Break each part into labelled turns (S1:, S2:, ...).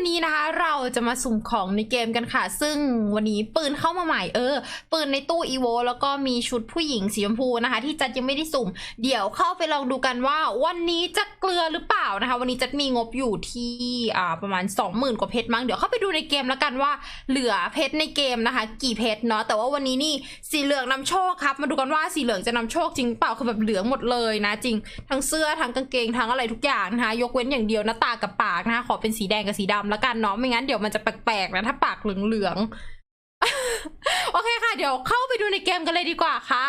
S1: วันนี้นะคะ เราจะมาสุ่มของในเกมกันค่ะ ซึ่งวันนี้ปืนเข้ามาใหม่เออ ปืนในตู้อีโวแล้วก็มีชุดผู้หญิงสีชมพูนะคะ ที่จัดยังไม่ได้สุ่ม เดี๋ยวเข้าไปลองดูกันว่า วันนี้จะเกลือหรือเปล่านะคะ วันนี้จัดมีงบอยู่ที่อ่าประมาณ 20,000 กว่าเพชรมั้งเดี๋ยวเข้าไปดูในเกมแล้วกันว่าเหลือเพชรในเกมนะคะ กี่เพชรเนาะแต่ว่าวันนี้นี่สีเหลืองนำโชคครับมาดูกันว่าสีเหลืองจะนำโชคจริงเปล่าคือแบบเหลืองหมดเลยนะ จริงทั้งเสื้อทั้งกางเกงทั้งอะไรทุกอย่างนะคะยกเว้นอย่างเดียวหน้าตากับปากนะคะขอเป็นสีแดงกับสีดำแล้วกันเนาะไม่งั้นเดี๋ยวมันจะแปลกๆนะถ้าปากเหลืองๆ โอเคค่ะ เดี๋ยวเข้าไปดูในเกมกันเลยดีกว่าค่ะ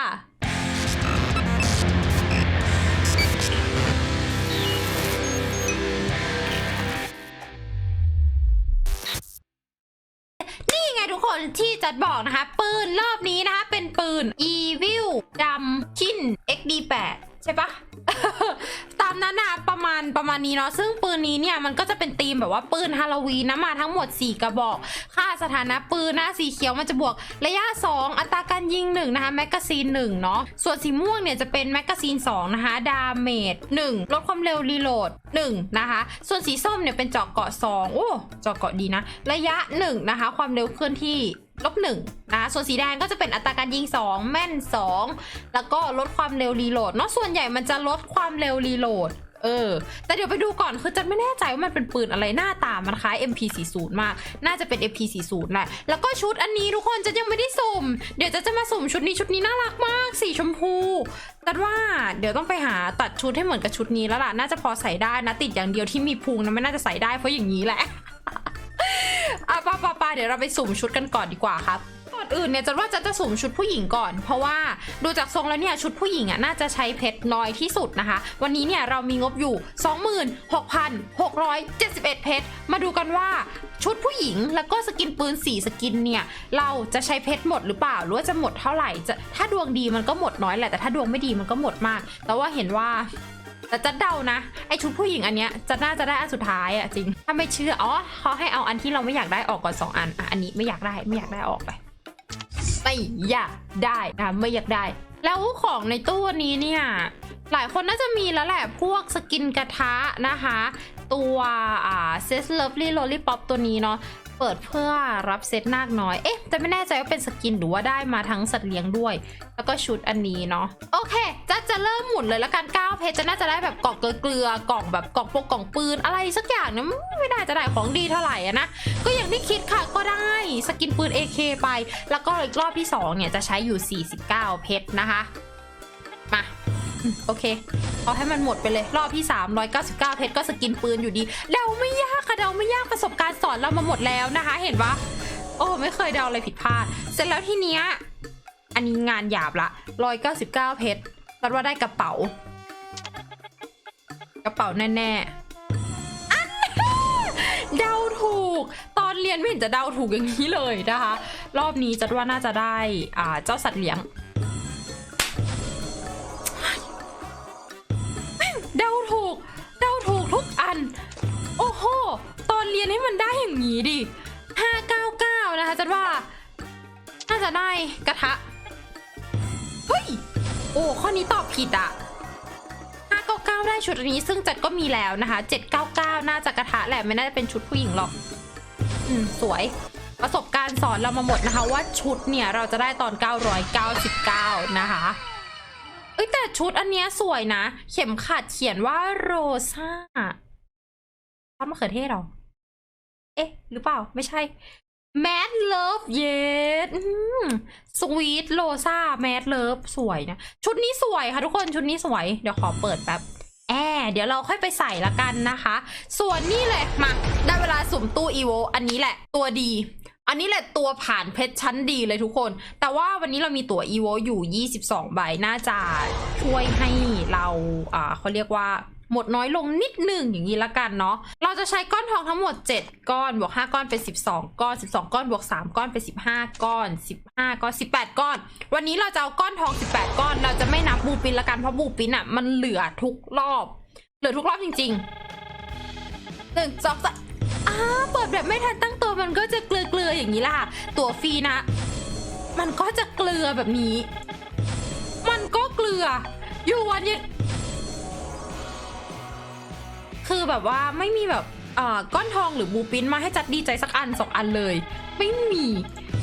S1: นี่ไงทุกคนที่จัดบอกนะคะ ปืนรอบนี้นะคะ เป็นปืน Evil ดำชิน XD8 ใช่ปะ ตามนั้นนะประมาณประมาณนี้เนาะซึ่งปืนนี้เนี่ยมันก็จะเป็นธีมแบบว่าปืนฮาโลวีนนะมาทั้งหมด 4 กระบอก ค่าสถานะปืนนะสีเขียวมันจะบวกระยะ 2 อัตราการยิง 1 นะคะแมกกาซีน1เนาะส่วนสีม่วงเนี่ยจะเป็นแมกกาซีน2นะคะดาเมจ1ลดความเร็วรีโหลด1นะคะ ส่วนสีส้มเนี่ยเป็นเจาะเกาะ2โอ้เจาะเกาะดีนะ ระยะ 1 นะคะ ความเร็วเคลื่อนที่ ลบหนึ่งนะส่วนสีแดงก็จะเป็นอัตราการยิง 2 แม่น 2 แล้วก็ลดความเร็วรีโหลดเนาะส่วนใหญ่มันจะลดความเร็วรีโหลดเออ แต่เดี๋ยวไปดูก่อน คือจันไม่แน่ใจว่ามันเป็นปืนอะไรหน้าตามันคล้าย MP40 มาก น่าจะเป็น MP40 แหละ แล้วก็ชุดอันนี้ทุกคนจะยังไม่ได้สุ่ม เดี๋ยวจะจะมาสุ่มชุดนี้ชุดนี้น่ารักมาก สีชมพูแต่ว่าเดี๋ยวต้องไปหาตัดชุดให้เหมือนกับชุดนี้แล้วล่ะ น่าจะพอใส่ได้นะ ติดอย่างเดียวที่มีพุงนะไม่น่าจะใส่ได้เพราะอย่างนี้แหละ เดี๋ยวเราไปสุ่มชุดกันก่อนดีกว่าครับก่อนอื่นเนี่ยจะว่าจะจะสุ่มชุดผู้หญิงก่อน เพราะว่าดูจากทรงแล้วเนี่ยชุดผู้หญิงอะน่าจะใช้เพชรน้อยที่สุดนะคะ วันนี้เนี่ยเรามีงบอยู่ 26,671 เพชร มาดูกันว่าชุดผู้หญิงแล้วก็สกินปืนสีสกินเนี่ย เราจะใช้เพชรหมดหรือเปล่า หรือว่าจะหมดเท่าไหร่จะถ้าดวงดีมันก็หมดน้อยแหละแต่ถ้าดวงไม่ดีมันก็หมดมาก แต่ว่าเห็นว่า แต่จะเดานะ ไอชุดผู้หญิงอันเนี้ยจะน่าจะได้อันสุดท้ายอะจริง ถ้าไม่เชื่ออ๋อเขาให้เอาอันที่เราไม่อยากได้ออกก่อนสองอันอะอันนี้ไม่อยากได้ไม่อยากได้ออกไปไม่อยากได้นะไม่อยากได้ แล้วของในตู้นี้เนี่ย หลายคนน่าจะมีแล้วแหละพวกสกินกระทะนะคะ ตัวอ่าเซสเลิฟลี่โ l ลี่ป๊อปตัวนี้เนาะ เปิดเพื่อรับเซตนาคน้อย เอ๊ะ แต่ไม่แน่ใจว่าเป็นสกินหรือว่าได้มาทั้งสัตว์เลี้ยงด้วย แล้วก็ชุดอันนี้เนาะ โอเค จะจะเริ่มหมุนเลยละกัน9เพจจะน่าจะได้แบบกล่องเกลือกล่องแบบกล่องปกกล่องปืนอะไรสักอย่างเนี่ยไม่น่าจะได้ของดีเท่าไหร่นะ ก็อย่างที่คิดค่ะก็ได้สกินปืน AK ไป แล้วก็อีกรอบที่2เนี่ยจะใช้อยู่ 49 เพชรนะคะ โอเค เอาให้มันหมดไปเลย รอบที่ 399 เพชรก็สกินปืนอยู่ดีเดาไม่ยากค่ะเดาไม่ยากประสบการณ์สอนเรามาหมดแล้วนะคะ เห็นปะโอ้ไม่เคยเดาอะไรผิดพลาด เสร็จแล้วทีเนี้ยอันนี้งานหยาบละ 199 เพชรตัดว่าได้กระเป๋า กระเป๋าแน่ๆอันเดาถูก ตอนเรียนไม่เห็นจะเดาถูกอย่างนี้เลยนะคะ รอบนี้จัดว่าน่าจะได้อ่าเจ้าสัตว์เลี้ยง โอ้โห ตอนเรียนให้มันได้อย่างนี้ดิ 599 นะคะจัดว่า น่าจะได้กระทะ เฮ้ย โอ้ ข้อนี้ตอบผิดอะ599 ได้ชุดนี้ซึ่งจัดก็มีแล้วนะคะ 799 น่าจะกระทะแหละไม่น่าจะเป็นชุดผู้หญิงหรอก อืม สวยประสบการณ์สอนเรามาหมดนะคะว่าชุดเนี่ยเราจะได้ตอน 999 นะคะเอ้ยแต่ชุดอันเนี้ยสวยนะ เข็มขัดเขียนว่าโรซ่า ทำมะเขือเทศหรอ เอ๊ะ หรือเปล่า ไม่ใช่ Mad Love เย็ดสวีทโรซ่า Mad Love สวยนะ ชุดนี้สวยค่ะทุกคนชุดนี้สวย เดี๋ยวขอเปิดแป๊บแอเดี๋ยวเราค่อยไปใส่ละกันนะคะ ส่วนนี่เลยมา ได้เวลาสุ่มตู้อีโวอันนี้แหละตัวดี อันนี้แหละตัวผ่านเพชรชั้นดีเลยทุกคน แต่ว่าวันนี้เรามีตั๋ว EVO อยู่ 22 ใบ น่าจะช่วยให้เรา อ่าเขาเรียกว่า หมดน้อยลงนิดหนึ่งอย่างนี้ละกันเนาะเราจะใช้ก้อนทองทั้งหมด 7 ก้อนบวก5ก้อนเป็น 12 ก้อน 12 ก้อนบวก3ก้อนเป็น 15 ก้อน 15 ก้อน 18 ก้อน วันนี้เราจะเอาก้อนทอง 18 ก้อน เราจะไม่นับบูปินละกันเพราะบูปินอะมันเหลือทุกรอบ เหลือทุกรอบจริงๆหนึ่งสองสามอ้าเปิดแบบไม่ทันตั้งตัวมันก็จะเกลือๆอย่างนี้ล่ะ ตัวฟรีนะ มันก็จะเกลือแบบนี้ มันก็เกลืออยู่วันยัง คือแบบว่าไม่มีแบบอ่าก้อนทองหรือบูปินมาให้จัดดีใจสักอันสองอันเลย ไม่มี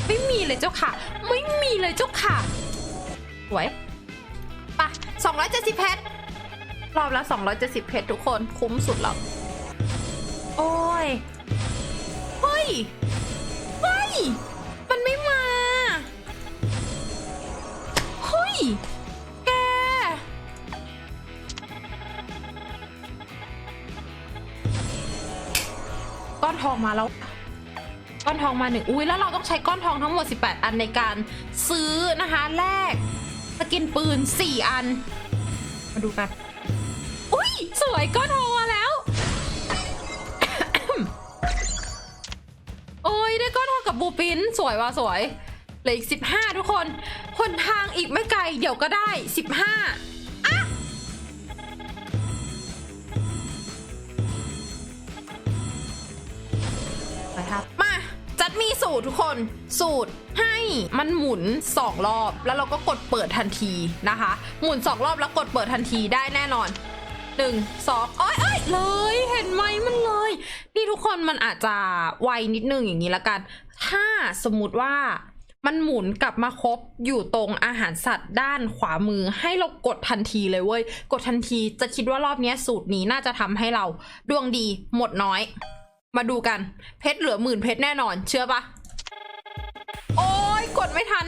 S1: ไม่มีเลยเจ้าค่ะ ไม่มีเลยเจ้าค่ะสวยปะ270 เพชรรอบละ 270 เพชรทุกคนคุ้มสุดแล้ว โอ้ย เฮ้ย เฮ้ย มันไม่มา เฮ้ย มาแล้วก้อนทองมาหนึ่งอุ้ยแล้วเราต้องใช้ก้อนทองทั้งหมด 18 อันในการซื้อนะคะแลกสกินปืน 4 อัน มาดูกันอุ้ยสวยก้อนทองมาแล้ว โอ้ยได้ก้อนทองกับบูปินสวยว่ะสวยเหลืออีก 15 ทุกคนหนทางอีกไม่ไกลเดี๋ยวก็ได้ 15 สูตรทุกคน สูตรให้มันหมุน 2 รอบ แล้วเราก็กดเปิดทันทีนะคะ หมุน 2 รอบแล้วกดเปิดทันทีได้แน่นอนหนึ่งสองอ้อยอ้ยเลยเห็นไหมมันเลย นี่ทุกคนมันอาจจะไวนิดนึงอย่างนี้ละกัน ถ้าสมมติว่ามันหมุนกลับมาครบอยู่ตรงอาหารสัตว์ด้านขวามือให้เรากดทันทีเลยเว้ย กดทันทีจะคิดว่ารอบนี้สูตรนี้น่าจะทำให้เราดวงดีหมดน้อย มาดูกันเพชรเหลือหมื่นเพชรแน่นอน เชื่อปะ กดไม่ทัน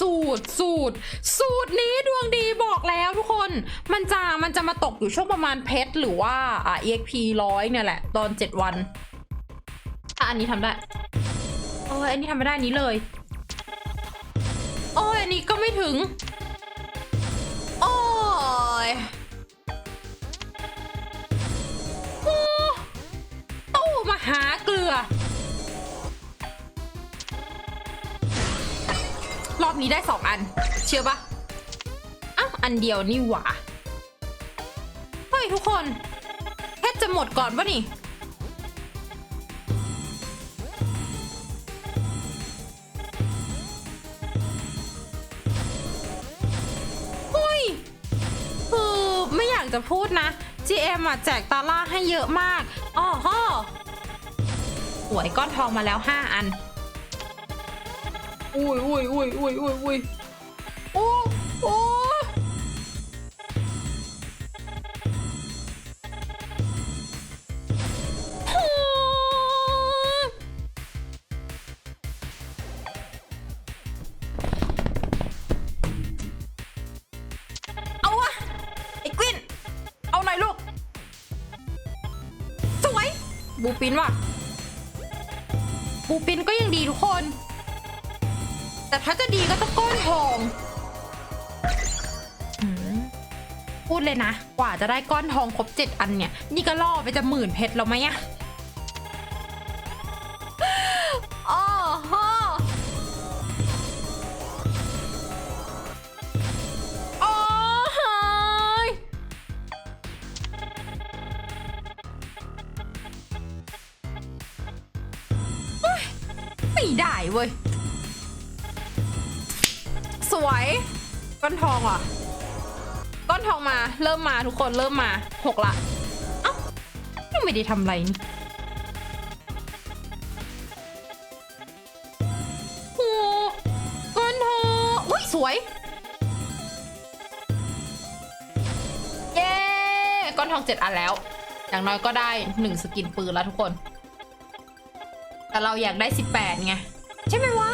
S1: สูตรสูตร สูตรนี้ดวงดีบอกแล้วทุกคน มันจะมันจะมาตกอยู่ช่วงประมาณเพชรหรือว่าอ่า exp ร้อยเนี่ยแหละ ตอน7วันถ้าอันนี้ทำได้ โอ้ยอันนี้ทำไม่ได้อันนี้เลย โอ้ยอันนี้ก็ไม่ถึง โอ้ย หาเกลือ รอบนี้ได้สองอัน เชื่อปะอ้าวอันเดียวนี่หว่าเฮ้ยทุกคนแค่จะหมดก่อนปะนี่เฮ้ยคือไม่อยากจะพูดนะ GM อะแจกตาล่าให้เยอะมากอ๋อฮอ วยก้อนทองมาแล้ว5อัน อุ้ยอุ้ยอุ้ยอุ้ยอุ้ยอุ้ยโอ้โอ้เอาวะไอ้กวินเอาหน่อยลูกสวยบูปินว่ะ ปูปินก็ยังดีทุกคน แต่ถ้าจะดีก็ต้องก้อนทองอืมพูดเลยนะ กว่าจะได้ก้อนทองครบเจ็ดอันเนี่ย นี่ก็ล่อไปจะหมื่นเพชรแล้วไหมอะ ได้เว้ย สวยก้อนทองอะก้อนทองมาเริ่มมาทุกคนเริ่มมาหกละ เอ้ายังไม่ได้ทำอะไรนี่โอ้ก้อนทองอุ้ยสวย เย้ก้อนทองเจ็ดอันแล้ว อย่างน้อยก็ได้หนึ่งสกินปืนแล้วทุกคน แต่เราอยากได้สิบแปดไง ใช่ไหมวะ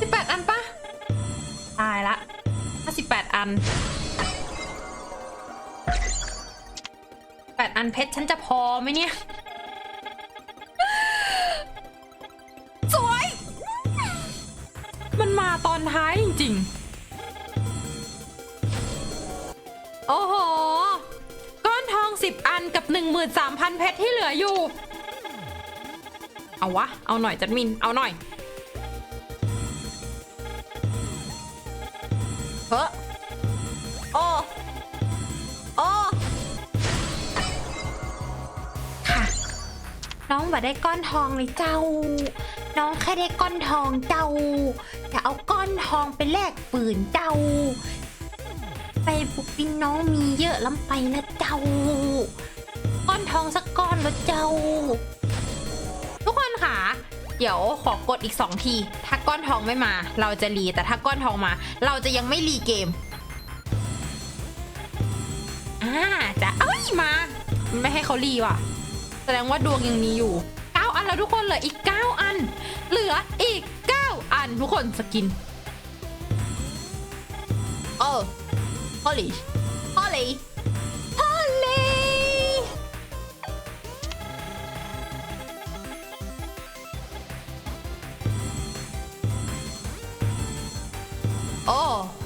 S1: สิบแปดอันปะตายละ58อัน 8 อันเพชรฉันจะพอไหมเนี่ย สวย มันมาตอนท้ายจริงๆ โอ้โห ก้อนทอง 10 อันกับ 13,000 เพชรที่เหลืออยู่ เอาวะ เอาหน่อยจัดมิน เอาหน่อยเฮ้อโอ้โอ้ค่ะ น้องบ่ได้ก้อนทองเลยเจ้า น้องแค่ได้ก้อนทองเจ้า จะเอาก้อนทองไปแลกปืนเจ้า ไปบุกปินน้องมีเยอะล้ำไปนะเจ้า ก้อนทองสักก้อนแล้วเจ้า เดี๋ยวขอกดอีก 2 ที ถ้าก้อนทองไม่มา เราจะรีแต่ถ้าก้อนทองมา เราจะยังไม่รีเกมอ่าจะเอ้ยมา ไม่ให้เขารีว่ะ แสดงว่าดวงยังมีอยู่ 9 อันแล้วทุกคนเหลืออีก 9 อัน เหลืออีก 9 อันทุกคนสกินโอ้ holy holy holy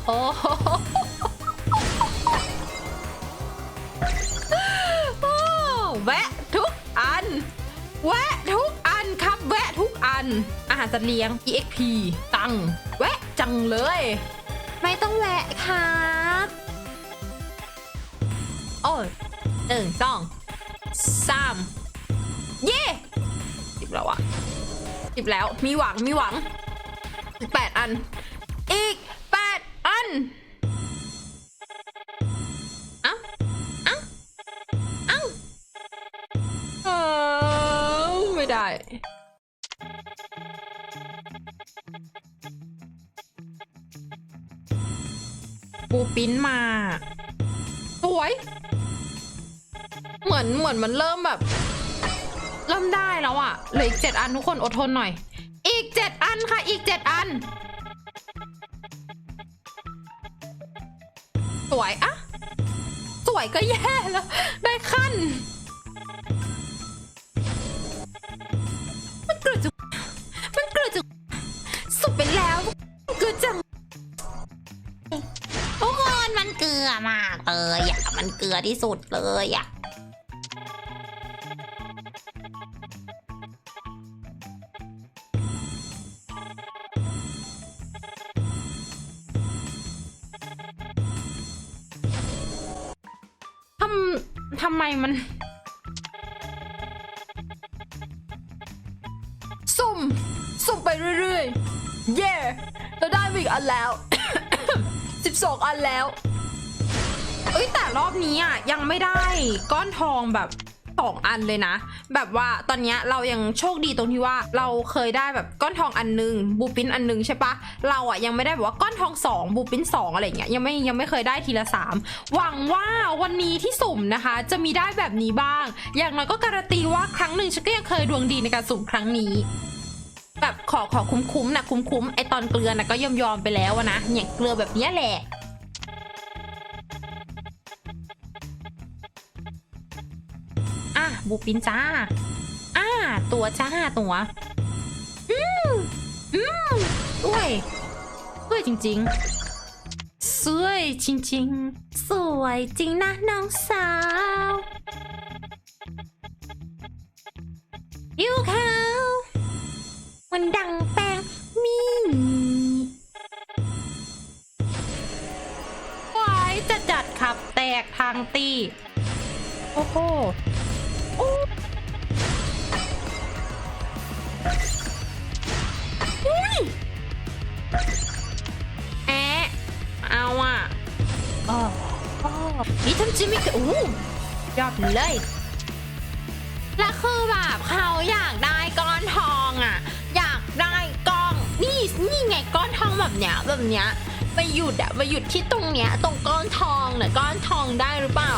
S1: โหโอ้แวะทุกอัน แวะทุกอันครับ แวะทุกอัน อาหารสัตว์เลี้ยง EXP ตัง แวะจังเลย ไม่ต้องแวะครับโอ้ยหนึ่งสองสามเย่สิบแล้วอะสิบแล้ว มีหวัง มีหวังอีกแปดอัน ได้ ปูปิ้นมา สวย เหมือนเหมือนมันเริ่มแบบ เริ่มได้แล้วอะเหลืออีกเจ็ดอันทุกคนอดทนหน่อย อีกเจ็ดอันค่ะ อีกเจ็ดอัน สวยอะสวยก็แย่แล้ว ได้ขั้น ลื
S2: อมากเลยอะมันเกลือที่สุดเลยอะ
S1: ทำทำไมมัน สุ่ม สุ่มไปเรื่อยๆ เย่เราได้มาอีกอันแล้ว 12 อันแล้ว เอ้ยแต่รอบนี้อะยังไม่ได้ก้อนทองแบบสองอันเลยนะ แบบว่าตอนนี้เรายังโชคดีตรงที่ว่าเราเคยได้แบบก้อนทองอันหนึงบูปินอันหนึงใช่ปะเราอะยังไม่ได้แบบว่าก้อนทองสองบูปินสองอะไรเงี้ยยังไม่ยังไม่เคยได้ทีละสามหวังว่าวันนี้ที่สุ่มนะคะ จะมีได้แบบนี้บ้าง อย่างน้อยก็การันตีว่าครั้งหนึ่งฉันก็ยังเคยดวงดีในการสุ่มครั้งนี้แบบขอขอคุ้มๆนะคุ้มๆไอตอนเกลือนะก็ยอมยอมไปแล้วอะนะอย่างเกลือแบบนี้แหละ บูปินจ้าอ่าตัวจ้าตัวอืมอืมด้วยด้วยจริง ๆ สวยจริง ๆ สวยจริงนะน้องสาวผิวขามันดังแปงมีวายจะจัดขับแตกทางตีโอ้โห ยอดเลย แล้วคือแบบเขาอยากได้ก้อนทองอะ อยากได้ก้อนนี่นี่ไงก้อนทองแบบเนี้ยแบบเนี้ยไปหยุดอะไปหยุดที่ตรงเนี้ย ตรงก้อนทองเนี่ยก้อนทองได้หรือเปล่า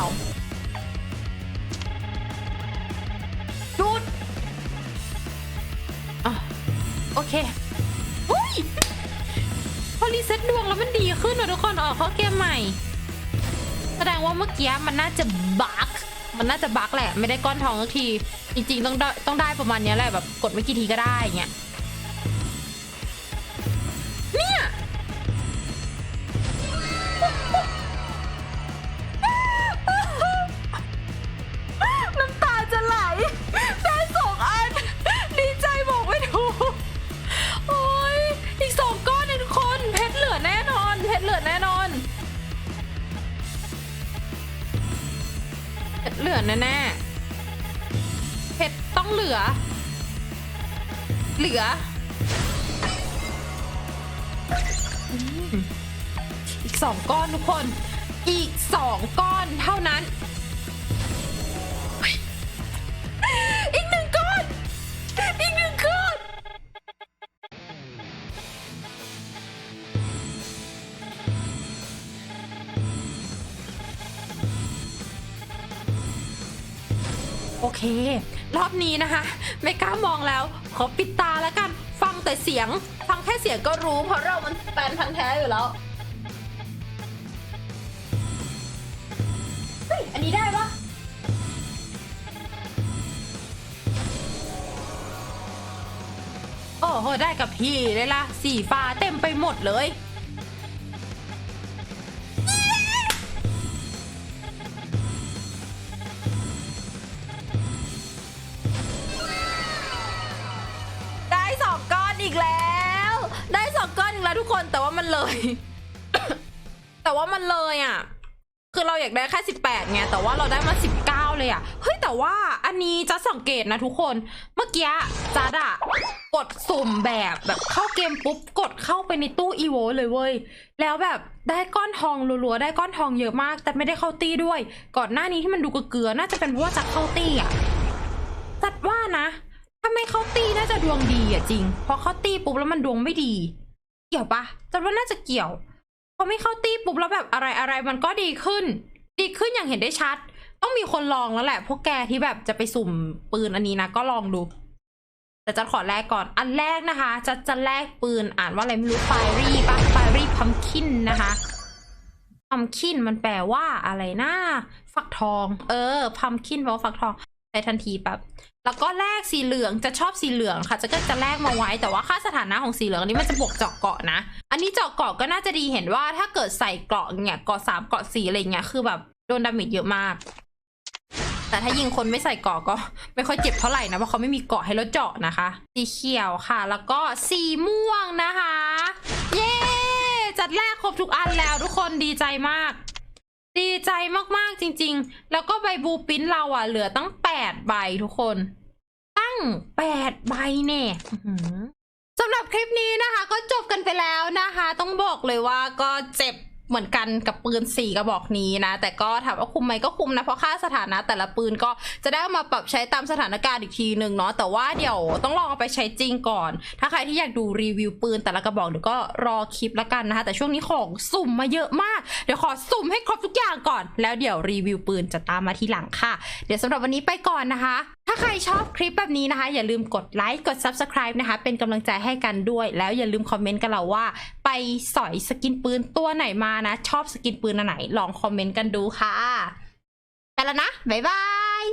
S1: หยุดอะโอเคอุ้ยพอรีเซ็ตดวงแล้วมันดีขึ้นนะทุกคนออกเข้าเกมใหม่ แสดงว่าเมื่อกี้มันน่าจะบั๊กมันน่าจะบั๊กแหละ ไม่ได้ก้อนทองสักที จริงๆ ต้องได้ต้องได้ประมาณนี้แหละแบบกดไม่กี่ทีก็ได้อย่างเงี้ย เหลือแน่ๆเพชรต้องเหลือ เหลือ อีกสองก้อนทุกคน อีกสองก้อนเท่านั้น โอเค รอบนี้นะคะ ไม่กล้ามองแล้ว ขอปิดตาแล้วกัน ฟังแต่เสียง ฟังแค่เสียงก็รู้ เพราะเรามันแฟนพันธ์แท้อยู่แล้วเฮ้ยอันนี้ได้ปะโอ้โหได้กับพี่เลยล่ะ สีฟ้าเต็มไปหมดเลย อีกแล้ว ได้สองก้อนอีกแล้วทุกคนแต่ว่ามันเลย แต่ว่ามันเลยอะ คือเราอยากได้แค่สิบแปดไงแต่ว่าเราได้มาสิบเก้าเลยอะเฮ้ยแต่ว่าอันนี้จะสังเกตนะทุกคนเมื่อกี้จัดอะกดสุ่มแบบแบบเข้าเกมปุ๊บกดเข้าไปในตู้อีโวเลยเว้ยแล้วแบบได้ก้อนทองรัวๆได้ก้อนทองเยอะมาก แต่ไม่ได้เข้าตี้ด้วย ก่อนหน้านี้ที่มันดูเกลือๆน่าจะเป็นเพราะว่าจัดเข้าตี้อะจัดว่านะ ถ้าไม่เข้าตีน่าจะดวงดีอะจริง เพอเข้าตีปุ๊บแล้วมันดวงไม่ดี เกี่ยวปะแต่ว่าน่าจะเกี่ยวพอไม่เข้าตีปุ๊บแล้วแบบอะไรอะไรมันก็ดีขึ้น ดีขึ้นอย่างเห็นได้ชัด ต้องมีคนลองแล้วแหละพวกแกที่แบบจะไปสุ่มปืนอันนี้นะก็ลองดู แต่จะขอแลกก่อน อันแรกนะคะ จะจะแลกปืนอ่านว่าอะไรไม่รู้ไฟรี่ปะไฟรี่พัมคินนะคะพัมคินมันแปลว่าอะไรนะฟักทอง เออพัมคินแปลว่าฟักทอง ไปทันทีแบบแล้วก็แลกสีเหลืองจะชอบสีเหลืองค่ะ จะก็จะแลกมาไว้แต่ว่าค่าสถานะของสีเหลืองนี้มันจะบวกเจาะเกาะนะ อันนี้เจาะเกาะก็น่าจะดีเห็นว่าถ้าเกิดใส่เกาะเนี่ยเกาะสามเกาะสี่อะไรเงี้ยคือแบบโดนดาเมจเยอะมาก แต่ถ้ายิงคนไม่ใส่เกาะก็ ไม่ค่อยเจ็บเท่าไหร่นะเพราะเขาไม่มีเกาะให้เราเจาะนะคะ สีเขียวค่ะ แล้วก็สีม่วงนะคะ เย้จัดแรกครบทุกอันแล้วทุกคนดีใจมาก ดีใจมากๆจริง ๆ แล้วก็ใบบูปิ้นเราอะ เหลือตั้งแปดใบทุกคน ตั้งแปดใบเนี่ยสำหรับคลิปนี้นะคะ ก็จบกันไปแล้วนะคะ ต้องบอกเลยว่าก็เจ็บ เหมือนกันกับปืนสี่กระบอกนี้นะ แต่ก็ถามว่าคุมไหมก็คุมนะ เพราะค่าสถานะแต่ละปืนก็จะได้ามาปรับใช้ตามสถานการณ์อีกทีหนึ่งเนาะแต่ว่าเดี๋ยวต้องลองเอาไปใช้จริงก่อน ถ้าใครที่อยากดูรีวิวปืนแต่ละกระบอกเดี๋ยวก็รอคลิปละกันนะคะ แต่ช่วงนี้ของสุ่มมาเยอะมาก เดี๋ยวขอสุ่มให้ครบทุกอย่างก่อน แล้วเดี๋ยวรีวิวปืนจะตามมาทีหลังค่ะ เดี๋ยวสำหรับวันนี้ไปก่อนนะคะ ถ้าใครชอบคลิปแบบนี้นะคะ อย่าลืมกดไลค์กด Subscribe นะคะ เป็นกำลังใจให้กันด้วย แล้วอย่าลืมคอมเมนต์กันเราว่า ไปสอยสกินปืนตัวไหนมานะ ชอบสกินปืนอันไหน ลองคอมเมนต์กันดูค่ะ ไปแล้วนะ บ๊ายบาย